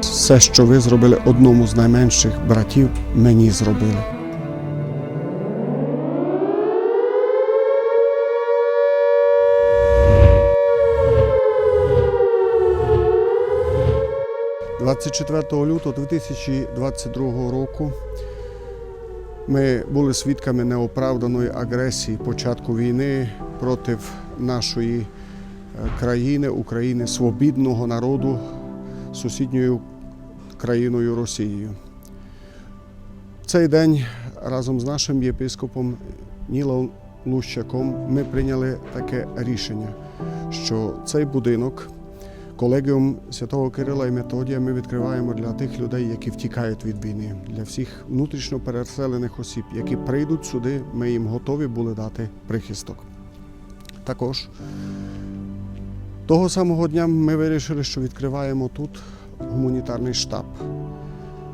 Все, що ви зробили одному з найменших братів, мені зробили. «24 лютого 2022 року ми були свідками неоправданої агресії початку війни проти нашої е, країни, України, свобідного народу сусідньою країною Росією. Цей день разом з нашим єпископом Нілом Лущаком ми прийняли таке рішення, що цей будинок колегіум святого Кирила і Методія ми відкриваємо для тих людей, які втікають від війни, для всіх внутрішньо переселених осіб, які прийдуть сюди, ми їм готові були дати прихисток. Також того самого дня ми вирішили, що відкриваємо тут гуманітарний штаб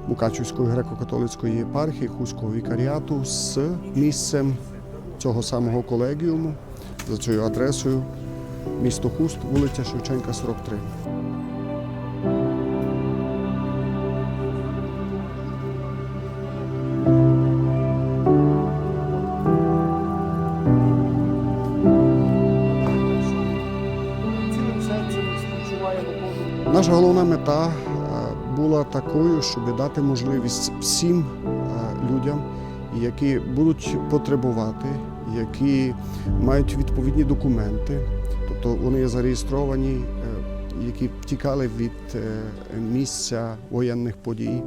Мукачівської греко-католицької єпархії Хуського вікаріату з місцем цього самого колегіуму за цією адресою місто Хуст, вулиця Шевченка, 43. Наша головна мета е, була такою, щоб дати можливість всім е, людям, які будуть потребувати, які мають відповідні документи, тобто вони є зареєстровані, е, які втікали від місця воєнних подій,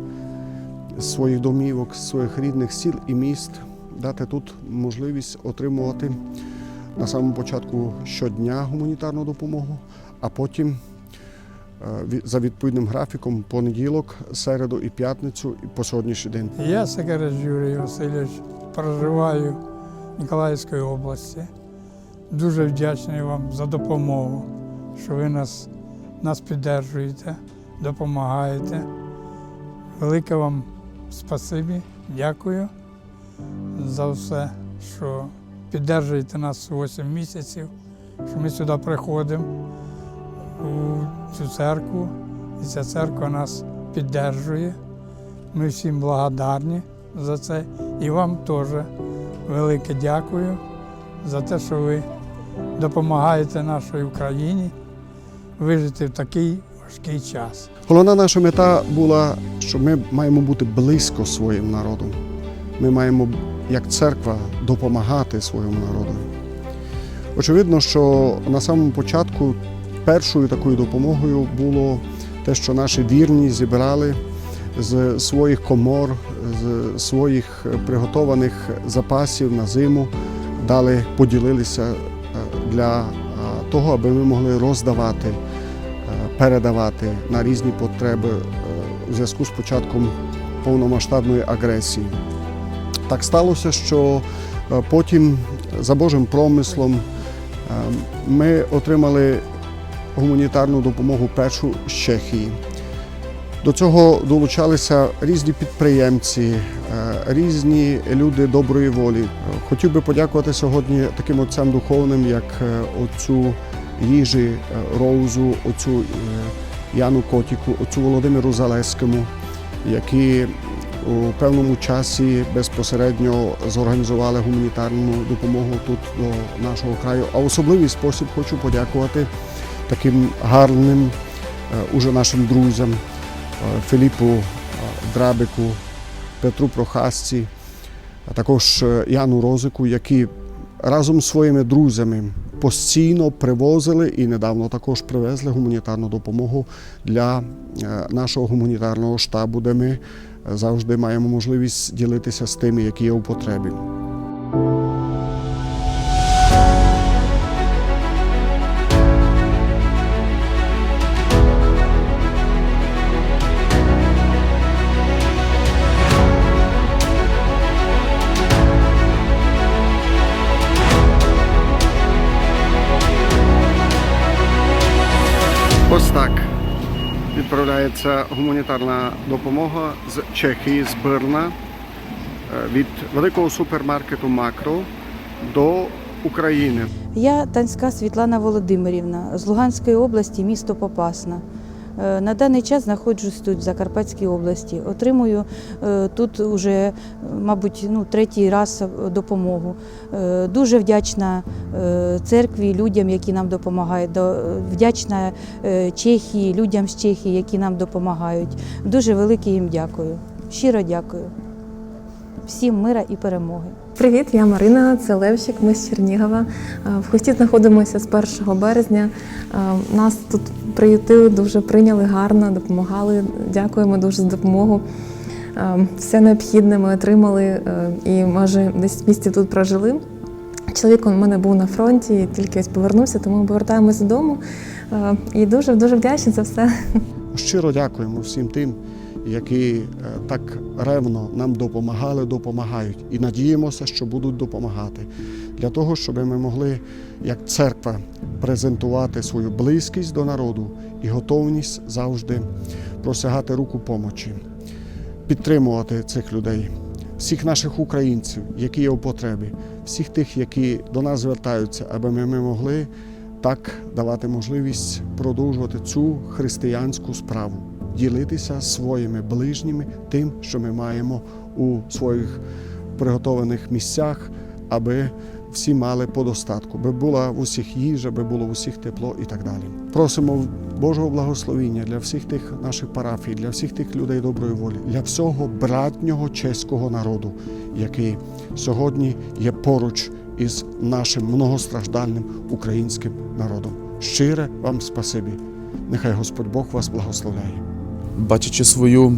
своїх домівок, своїх рідних сіл і міст, дати тут можливість отримувати на самому початку щодня гуманітарну допомогу, а потім за відповідним графіком понеділок, середу і п'ятницю і по сьогоднішній день. Я Сагарич Юрій Васильович, проживаю в Ніколаївській області. Дуже вдячний вам за допомогу, що ви нас, нас підтримуєте, допомагаєте. Велике вам спасибі, дякую за все, що підтримуєте нас 8 місяців, що ми сюди приходимо у цю церкву, і ця церква нас підтримує. Ми всім благодарні за це. І вам теж велике дякую за те, що ви допомагаєте нашій Україні вижити в такий важкий час. Головна наша мета була, що ми маємо бути близько своїм народом. Ми маємо, як церква, допомагати своєму народу. Очевидно, що на самому початку першою такою допомогою було те, що наші вірні зібрали з своїх комор, з своїх приготованих запасів на зиму, дали, поділилися е, для е, того, аби ми могли роздавати е, передавати на різні потреби е, у зв'язку з початком повномасштабної агресії. Так сталося, що е, потім за Божим промислом е, ми отримали гуманітарну допомогу першу з Чехії. До цього долучалися різні підприємці, е, різні люди доброї волі. Хотів би подякувати сьогодні таким отцям духовним, як е, отцю Їжі е, Роузу, отцю Яну Котіку, отцю Володимиру Залеському, які у певному часі безпосередньо зорганізували гуманітарну допомогу тут до нашого краю. А особливий спосіб хочу подякувати таким гарним е, уже нашим друзям е, Філіпу е, Драбику, Петру Прохасці, а також Яну Розику, які разом з своїми друзями постійно привозили і недавно також привезли гуманітарну допомогу для нашого гуманітарного штабу, де ми завжди маємо можливість ділитися з тими, які є у потребі. Так відправляється гуманітарна допомога з Чехії, з Бирна, е, від великого супермаркету Макро до України. Я Танська Світлана Володимирівна з Луганської області, місто Попасна. Е, На даний час знаходжусь тут, в Закарпатській області. Отримую е, тут уже, е, мабуть, ну, третій раз допомогу. Дуже вдячна церкві, людям, які нам допомагають. До- Вдячна Чехії, людям з Чехії, які нам допомагають. Дуже велике їм дякую. Щиро дякую. Всім мира і перемоги. Привіт, я Марина, це Левчик, ми з Чернігова. Е, В Хусті знаходимося з 1 березня. Е, Нас тут приютили, дуже прийняли гарно, допомагали. Дякуємо дуже за допомогу. Е, Все необхідне ми отримали і майже десь в місті тут прожили. Чоловік у мене був на фронті, і тільки ось повернувся, тому ми повертаємося додому. І дуже дуже вдячні за все. Щиро дякуємо всім тим, які е, так ревно нам допомагали, допомагають, і надіємося, що будуть допомагати. Для того, щоб ми могли, як церква, презентувати свою близькість до народу і готовність завжди просягати руку помочі, підтримувати цих людей, всіх наших українців, які є у потребі, всіх тих, які до нас звертаються, аби ми, ми могли так давати можливість продовжувати цю християнську справу, ділитися своїми ближніми тим, що ми маємо у своїх приготованих місцях, аби всі мали по достатку, би була в усіх їжа, би було в усіх тепло і так далі. Просимо Божого благословіння для всіх тих наших парафій, для всіх тих людей доброї волі, для всього братнього чеського народу, який сьогодні є поруч із нашим многостраждальним українським народом. Щире вам спасибі. Нехай Господь Бог вас благословляє. Бачачи свою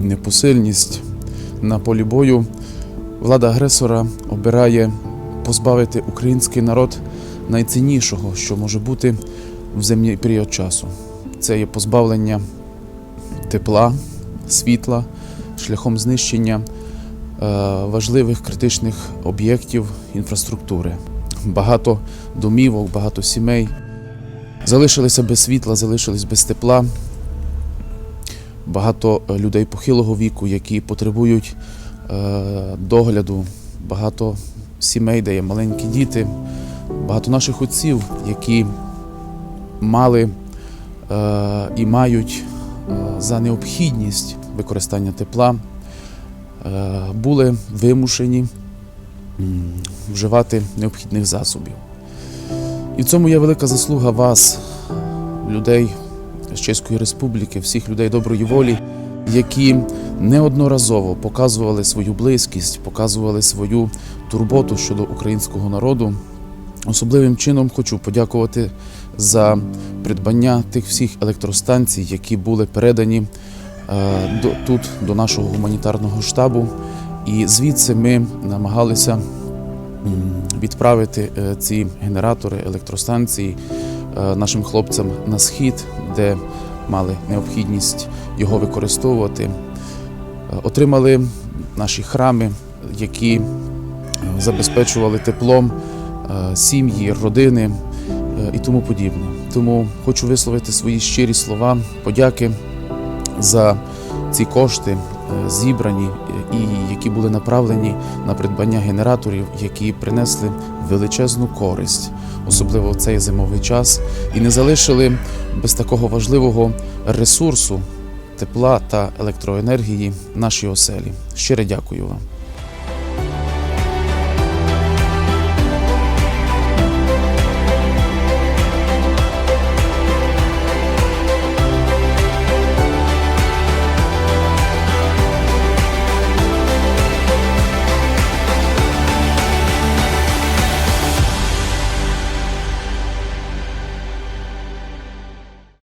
непосильність на полі бою, влада агресора обирає позбавити український народ найціннішого, що може бути в земний період часу. Це є позбавлення тепла, світла, шляхом знищення е, важливих критичних об'єктів інфраструктури. Багато домівок, багато сімей залишилися без світла, залишились без тепла багато е, людей похилого віку, які потребують е, догляду, багато сімей, де є маленькі діти, багато наших отців, які мали е, і мають за необхідність використання тепла, були вимушені вживати необхідних засобів. І в цьому є велика заслуга вас, людей з Чеської Республіки, всіх людей доброї волі, які неодноразово показували свою близькість, показували свою турботу щодо українського народу. Особливим чином хочу подякувати за придбання тих всіх електростанцій, які були передані е, до, тут до нашого гуманітарного штабу. І звідси ми намагалися відправити е, ці генератори електростанції е, нашим хлопцям на схід, де мали необхідність його використовувати. Е, Отримали наші храми, які е, забезпечували теплом е, сім'ї, родини і тому подібне. Тому хочу висловити свої щирі слова подяки за ці кошти, зібрані і які були направлені на придбання генераторів, які принесли величезну користь, особливо в цей зимовий час, і не залишили без такого важливого ресурсу тепла та електроенергії нашій оселі. Щире дякую вам.